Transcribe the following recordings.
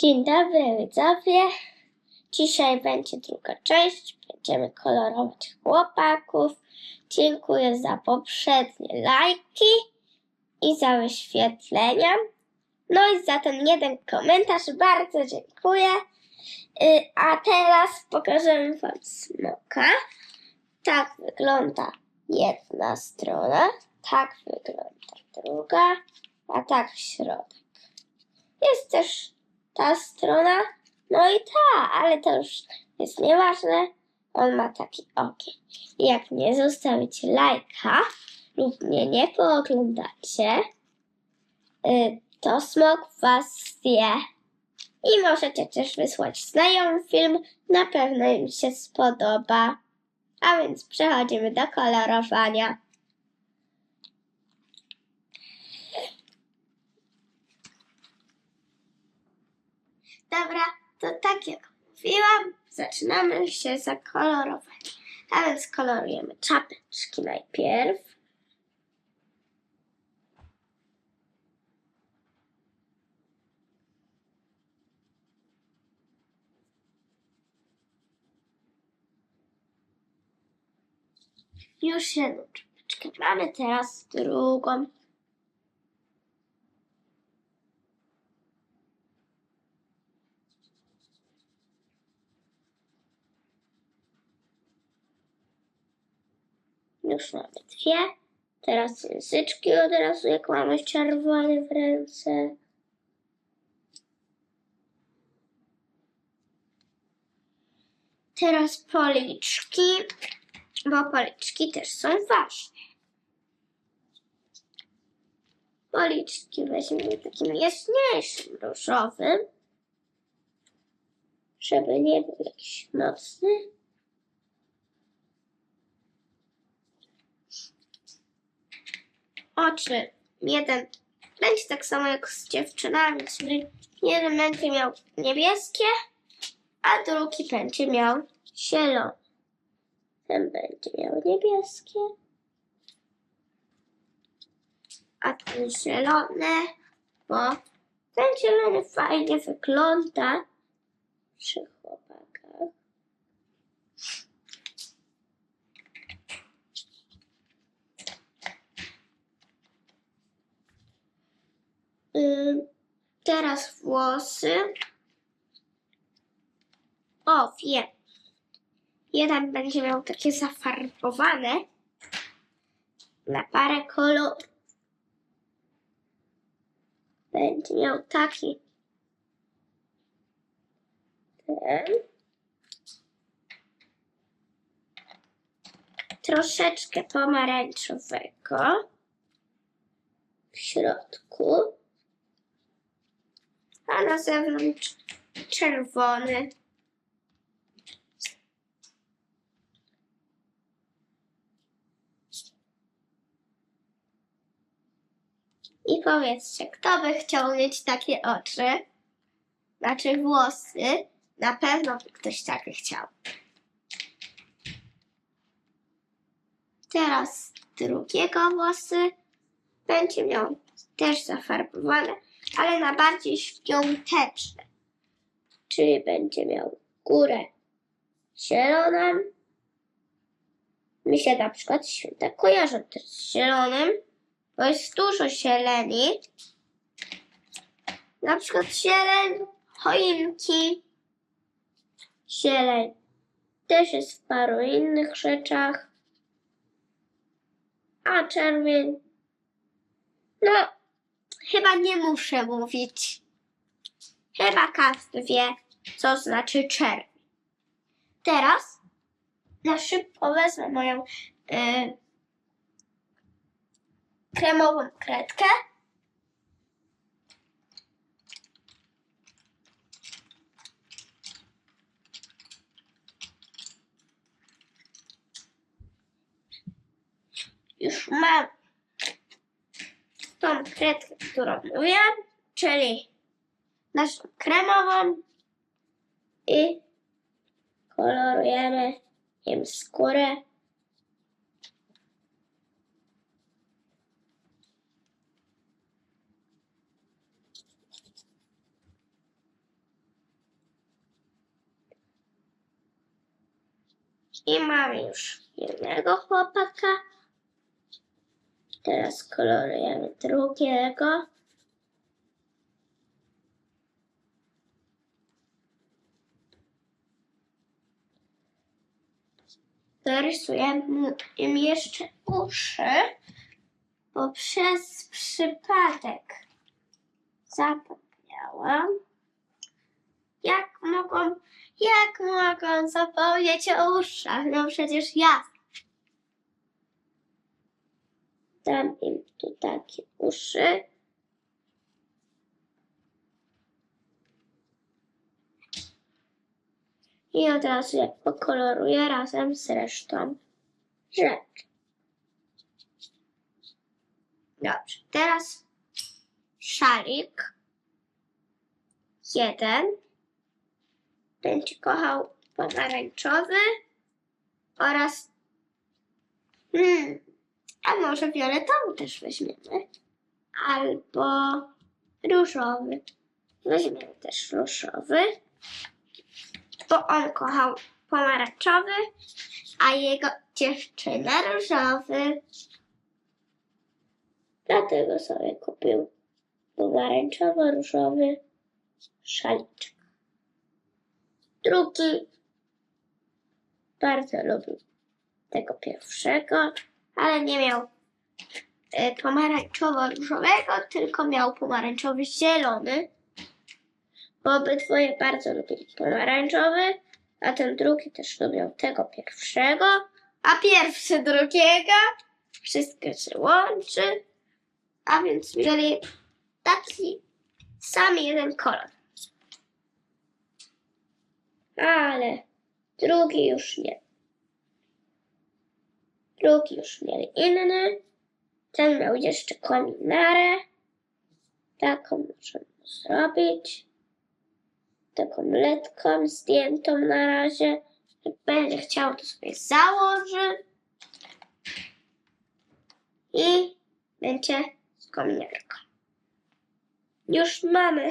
Dzień dobry widzowie. Dzisiaj będzie druga część. Będziemy kolorować chłopaków. Dziękuję za poprzednie lajki i za wyświetlenia. No i za ten jeden komentarz bardzo dziękuję. Y, A teraz pokażemy Wam smoka. Tak wygląda jedna strona, tak wygląda druga, a tak środek. Jest też ta strona, no i ta, ale to już jest nieważne. On ma taki ogień. Jak nie zostawicie lajka lub mnie nie pooglądacie, y, to smok was zje. I możecie też wysłać znajomym film, na pewno im się spodoba. A więc przechodzimy do kolorowania. Dobra, to tak jak mówiłam, zaczynamy się zakolorować. A więc kolorujemy czapeczki najpierw. Już jedną czapeczkę mamy, teraz drugą. Już mamy dwie. Teraz języczki od razu, jak mamy czerwony w ręce. Teraz policzki, bo policzki też są ważne. Policzki weźmiemy takim jaśniejszym różowym, żeby nie był jakiś mocny. Oczy. Jeden będzie tak samo jak z dziewczynami, czyli jeden będzie miał niebieskie, a drugi będzie miał zielone. Ten będzie miał niebieskie, a ten zielony, bo ten zielony fajnie wygląda przy teraz włosy. O, wiem. Jeden będzie miał takie zafarbowane na parę kolorów. Będzie miał taki ten. Troszeczkę pomarańczowego w środku a na zewnątrz czerwony. I powiedzcie, kto by chciał mieć takie oczy? Znaczy włosy. Na pewno by ktoś takie chciał. Teraz drugiego włosy będzie miał też zafarbowane ale na bardziej świąteczne. Czyli będzie miał górę zieloną. Mi się na przykład święta kojarzą też z zielonym, bo jest dużo zieleni. Na przykład zieleń, choinki, zieleń też jest w paru innych rzeczach. A czerwień, no Chyba nie muszę mówić. Chyba każdy wie, co znaczy czerwień. Teraz na szybko wezmę moją yy, kremową kredkę. Już mam tą tak. kredkę, którą mówiłam, czyli naszą kremową i kolorujemy im skórę. I mamy już jednego chłopaka. Teraz kolorujemy drugiego. Dorysujemy im jeszcze uszy, bo przez przypadek zapomniałam. Jak mogą, jak mogą zapomnieć o uszach? No przecież ja. Dam im tu takie uszy. I od razu je pokoloruję razem z resztą rzeczy. Dobrze, teraz szalik. Jeden będzie kochał pomarańczowy oraz hmm, a może fioletowy też weźmiemy. Albo różowy. Weźmiemy też różowy, bo on kochał pomarańczowy, a jego dziewczyna różowy. Dlatego sobie kupił pomarańczowo-różowy szaliczek. Drugi bardzo lubił tego pierwszego, ale nie miał e, pomarańczowo-różowego, tylko miał pomarańczowy-zielony. Bo obydwoje bardzo lubili pomarańczowy, a ten drugi też lubiał tego pierwszego, a pierwszy drugiego. Wszystko się łączy, a więc mieli taki sam jeden kolor. Ale drugi już nie. Drugi już mieli inny. Ten miał jeszcze kominarę. Taką możemy zrobić. Taką letką zdjętą na razie. Jak będzie chciał, to sobie założy. I będzie z kominarką. Już mamy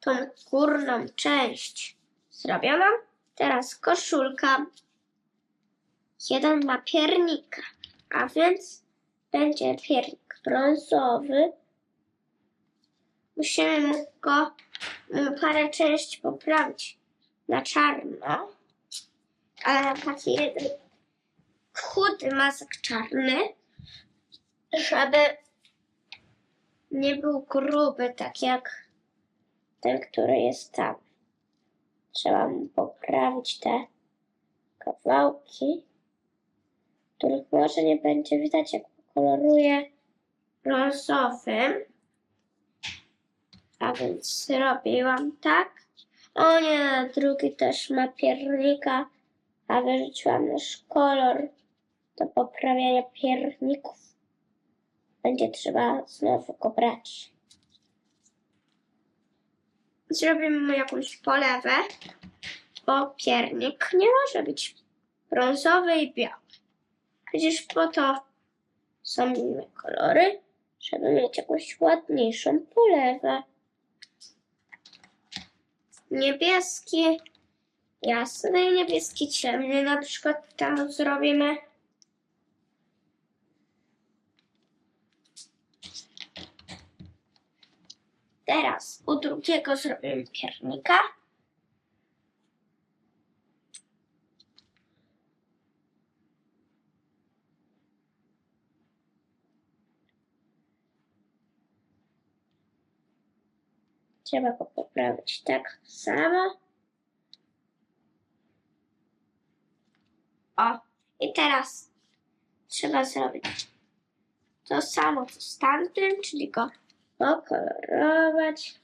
tą górną część zrobioną. Teraz koszulka. Jeden ma piernika, a więc będzie piernik brązowy. Musimy mu go mm, parę części poprawić na czarno. Ale taki jeden chudy mazek czarny, żeby nie był gruby, tak jak ten, który jest tam. Trzeba mu poprawić te kawałki, których może nie będzie widać, jak pokoloruję brązowym. A więc zrobiłam tak. O nie, drugi też ma piernika, a wyrzuciłam nasz kolor do poprawiania pierników. Będzie trzeba znowu go brać. Zrobimy mu jakąś polewę, bo piernik nie może być brązowy i biały. Przecież po to są inne kolory, żeby mieć jakąś ładniejszą polewę. Niebieski, jasny i niebieski ciemny na przykład tam zrobimy. Teraz u drugiego zrobimy piernika. Trzeba go poprawić tak samo. O, i teraz trzeba zrobić to samo co z tamtym, czyli go pokolorować.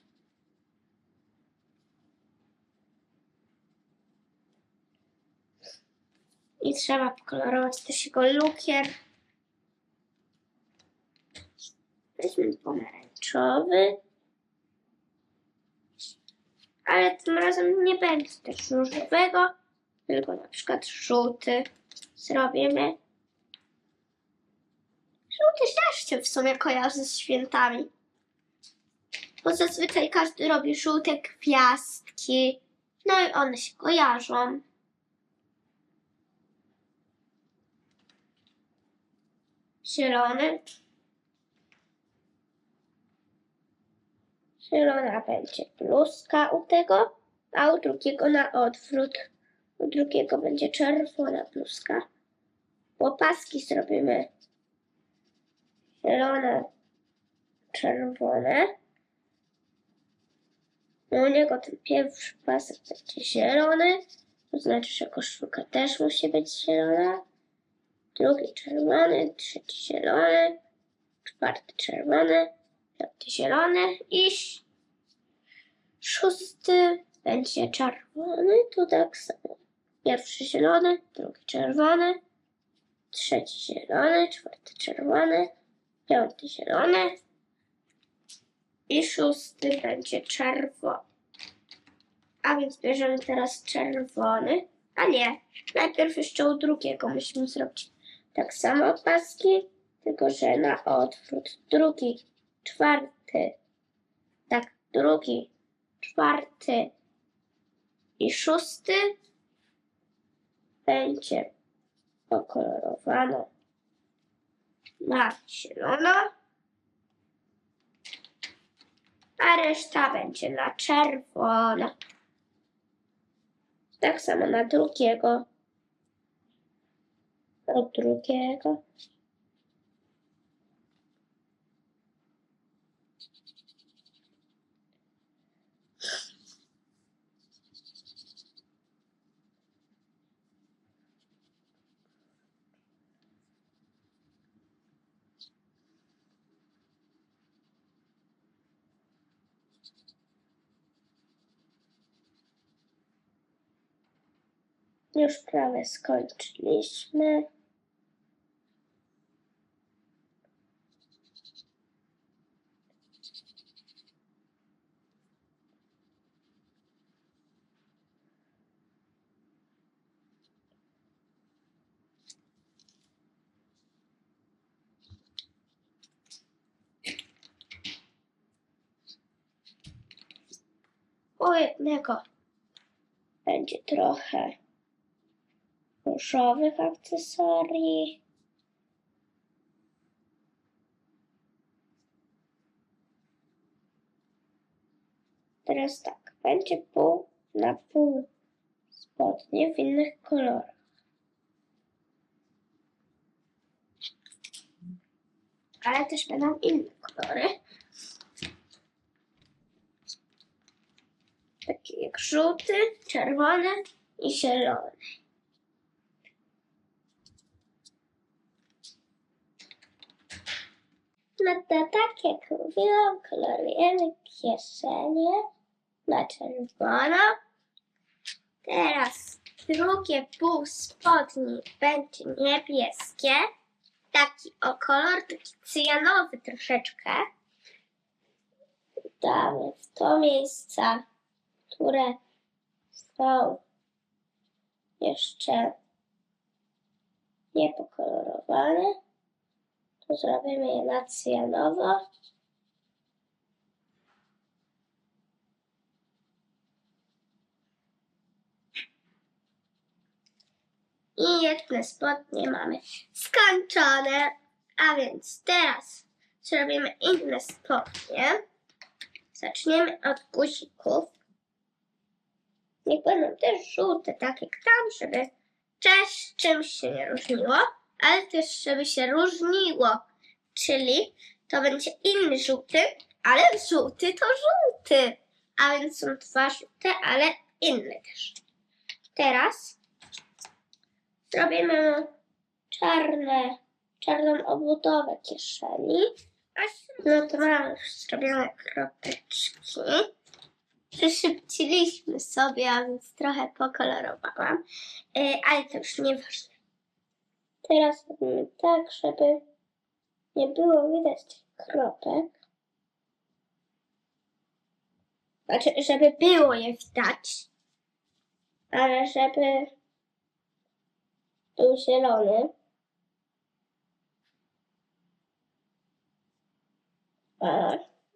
I trzeba pokolorować też jego lukier. Weźmy pomarańczowy ale tym razem nie będzie też różowego, tylko na przykład żółty zrobimy. Żółty też się w sumie kojarzy z świętami. Bo zazwyczaj każdy robi żółte gwiazdki, no i one się kojarzą. Zielony Zielona będzie bluzka u tego, a u drugiego na odwrót. U drugiego będzie czerwona bluzka. Łopaski zrobimy zielone, czerwone. No u niego ten pierwszy pasek będzie zielony, to znaczy, że koszulka też musi być zielona. Drugi czerwony, trzeci zielony, czwarty czerwony, piąty zielony i szósty będzie czerwony, to tak samo. Pierwszy zielony, drugi czerwony, trzeci zielony, czwarty czerwony, piąty zielony i szósty będzie czerwony. A więc bierzemy teraz czerwony. A nie, najpierw jeszcze u drugiego musimy zrobić tak samo paski, tylko że na odwrót. Drugi, czwarty, tak, drugi, czwarty i szósty będzie pokolorowane na zielono, a reszta będzie na czerwono. Tak samo na drugiego. Od drugiego. Już prawie skończyliśmy. U jednego będzie trochę różowych akcesorii. Teraz tak, będzie pół na pół spodnie w innych kolorach. Ale też będą inne kolory. Takie jak żółty, czerwony i zielony. To tak jak mówiłam, kolorujemy kieszenie na czerwono. Teraz drugie pół spodni będzie niebieskie. Taki o kolor, taki cyjanowy troszeczkę. Damy w to miejsca, które są jeszcze niepokolorowane zrobimy je na cyjanowo. I jedne spodnie mamy skończone, a więc teraz zrobimy inne spodnie. Zaczniemy od guzików. Niech będą też żółte, tak jak tam, żeby też czymś się nie różniło ale też żeby się różniło. Czyli to będzie inny żółty, ale żółty to żółty. A więc są dwa żółte, ale inne też. Teraz zrobimy czarne, czarną obudowę kieszeni. No to mamy już zrobione kropeczki. Przeszybciliśmy sobie, a więc trochę pokolorowałam, Yy, ale to już nieważne. Teraz robimy tak, żeby nie było widać tych kropek. Znaczy, żeby było je widać, ale żeby był zielony.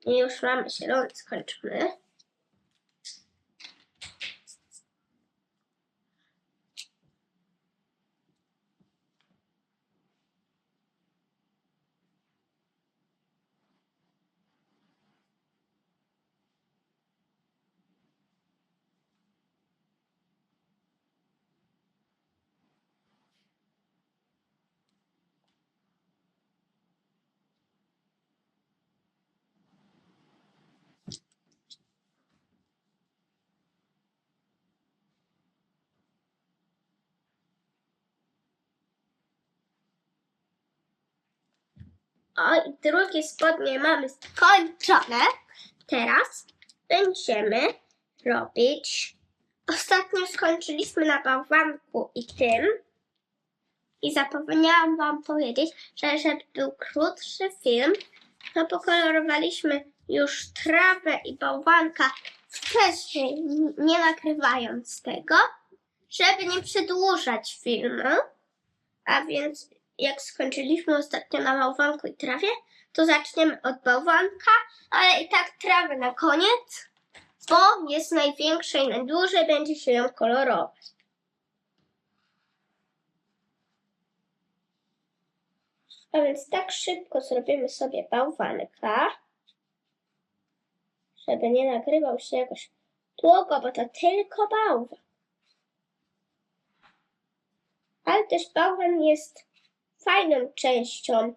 I już mamy zielony skończony. O, i drugie spodnie mamy skończone. Teraz będziemy robić. Ostatnio skończyliśmy na bałwanku i tym. I zapomniałam Wam powiedzieć, że żeby był krótszy film, to pokolorowaliśmy już trawę i bałwanka wcześniej, nie nagrywając tego, żeby nie przedłużać filmu. A więc jak skończyliśmy ostatnio na bałwanku i trawie, to zaczniemy od bałwanka, ale i tak trawę na koniec, bo jest największa i najdłużej będzie się ją kolorować. A więc tak szybko zrobimy sobie bałwanka, żeby nie nagrywał się jakoś długo, bo to tylko bałwan. Ale też bałwan jest fajną częścią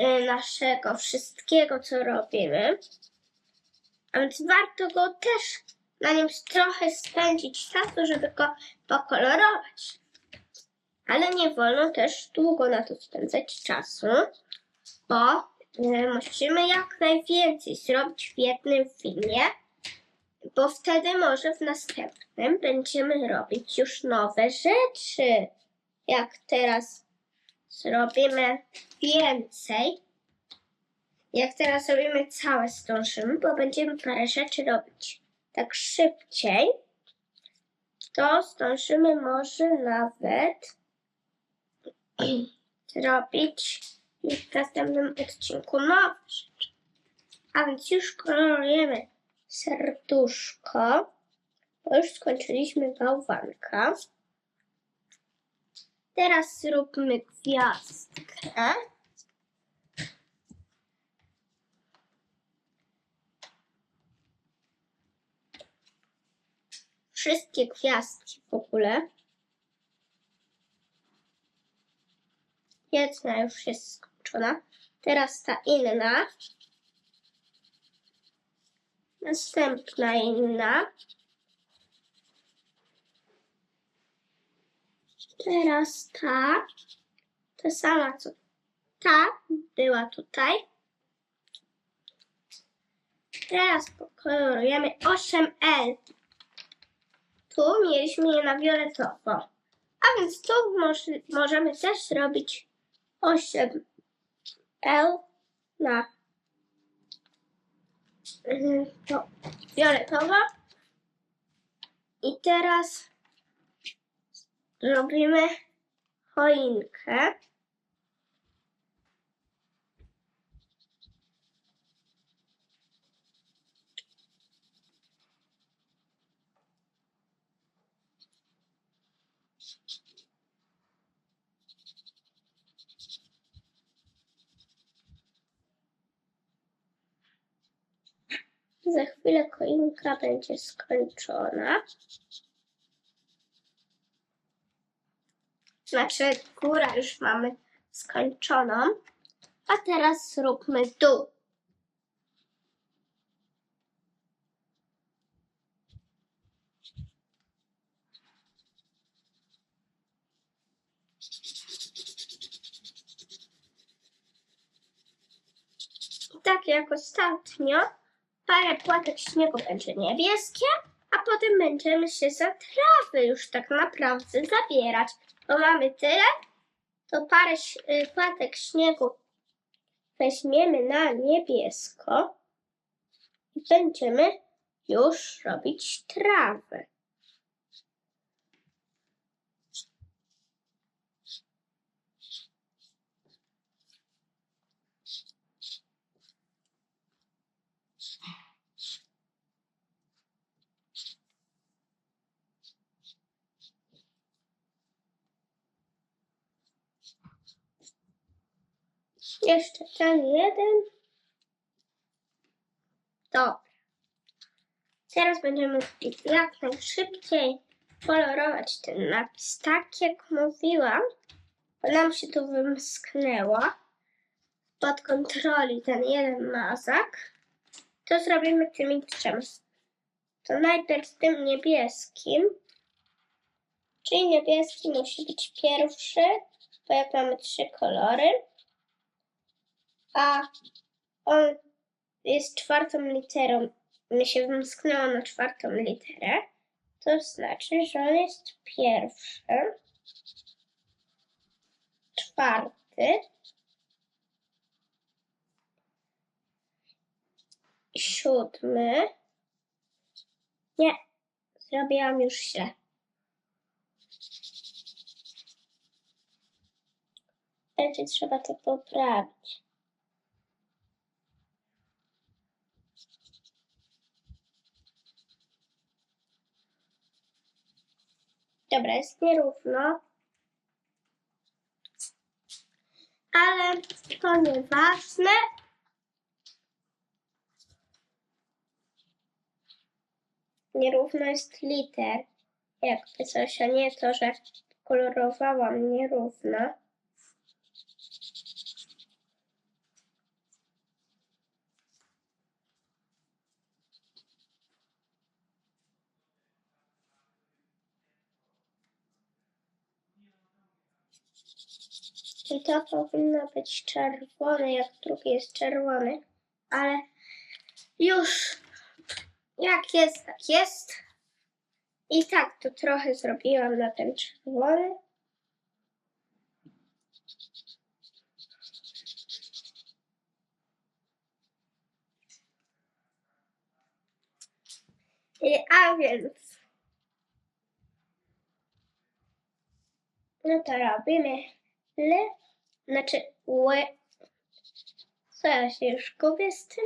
y, naszego wszystkiego, co robimy. A więc warto go też na nim trochę spędzić czasu, żeby go pokolorować. Ale nie wolno też długo na to spędzać czasu, bo y, musimy jak najwięcej zrobić w jednym filmie, bo wtedy może w następnym będziemy robić już nowe rzeczy. Jak teraz zrobimy więcej, jak teraz robimy całe zdążymy, bo będziemy parę rzeczy robić tak szybciej, to zdążymy może nawet zrobić w następnym odcinku nowe rzeczy. A więc już kolorujemy serduszko, bo już skończyliśmy bałwanka. Teraz zróbmy gwiazdkę. Wszystkie gwiazdki w ogóle. Jedna już jest skończona. Teraz ta inna. Następna inna. Teraz ta. Ta sama co ta była tutaj. Teraz pokolorujemy 8L. Tu mieliśmy je na fioletowo. A więc tu może, możemy też zrobić 8L na mhm, to fioletowo. I teraz zrobimy choinkę. Za chwilę choinka będzie skończona. Znaczy, góra już mamy skończoną. A teraz zróbmy dół. Tak jak ostatnio, parę płatek śniegu będzie niebieskie, a potem będziemy się za trawy już tak naprawdę zabierać. Bo mamy tyle, to parę y, płatek śniegu weźmiemy na niebiesko i będziemy już robić trawę. Jeszcze ten jeden. Dobra. Teraz będziemy jak najszybciej kolorować ten napis. Tak jak mówiłam, bo nam się tu wymsknęło pod kontroli ten jeden mazak, to zrobimy tymi trzema. To najpierw tym niebieskim, czyli niebieski musi być pierwszy, bo jak mamy trzy kolory, a on jest czwartą literą, mi się wymsknęło na czwartą literę, to znaczy, że on jest pierwszy, czwarty, siódmy. Nie, zrobiłam już źle. Będzie trzeba to poprawić. Dobra, jest nierówno. Ale to nieważne. Nierówno jest liter. Jakby coś, a nie to, że kolorowałam nierówno. To powinno być czerwone, jak drugi jest czerwony, ale już jak jest, tak jest. I tak to trochę zrobiłam na ten czerwony. A więc. No to robimy L, znaczy Ł. Co ja się już gubię z tym?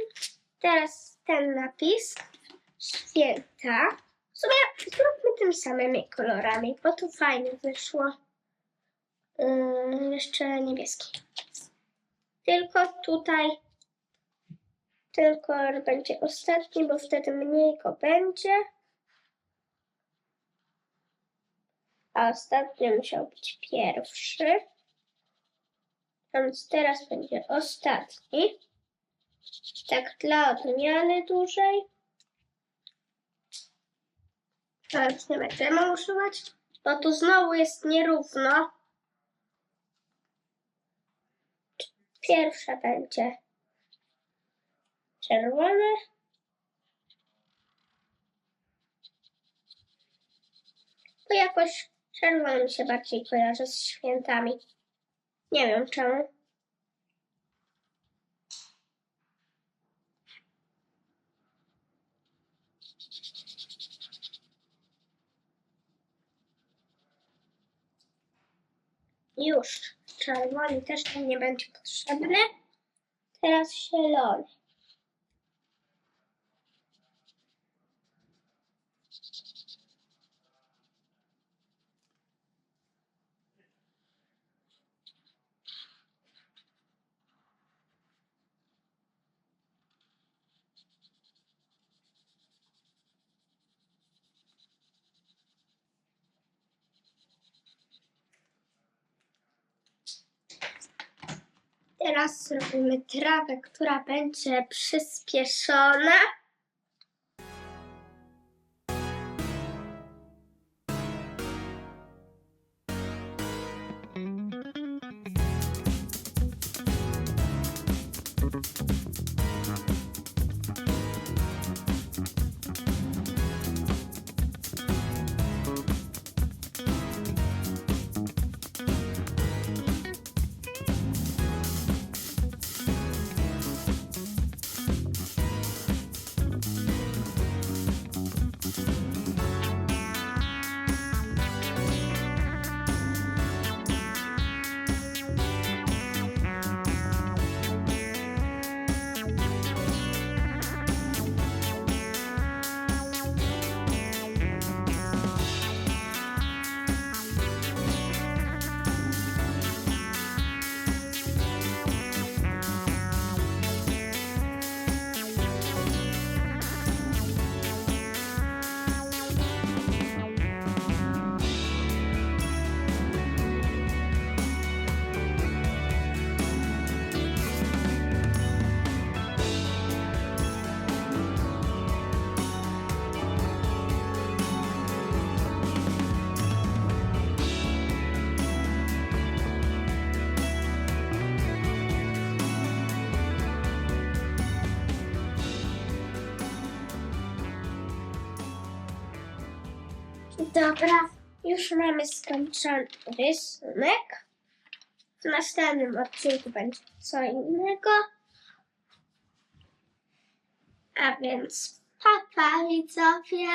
Teraz ten napis. Święta. W sumie zróbmy tym samymi kolorami, bo to fajnie wyszło. Yy, jeszcze niebieski. Tylko tutaj ten kolor będzie ostatni, bo wtedy mniej go będzie. A ostatni musiał być pierwszy. A Więc teraz będzie ostatni. Tak dla odmiany dłużej. Teraz nie będziemy używać, bo tu znowu jest nierówno. Pierwsza będzie czerwone. Bo jakoś czerwony mi się bardziej kojarzy z świętami. Nie wiem czemu. Już. Czerwony też nam nie będzie potrzebny. Teraz zielony. Teraz zrobimy trawę, która będzie przyspieszona. Dobra, już mamy skończony rysunek. W następnym odcinku będzie co innego. A więc papa widzowie.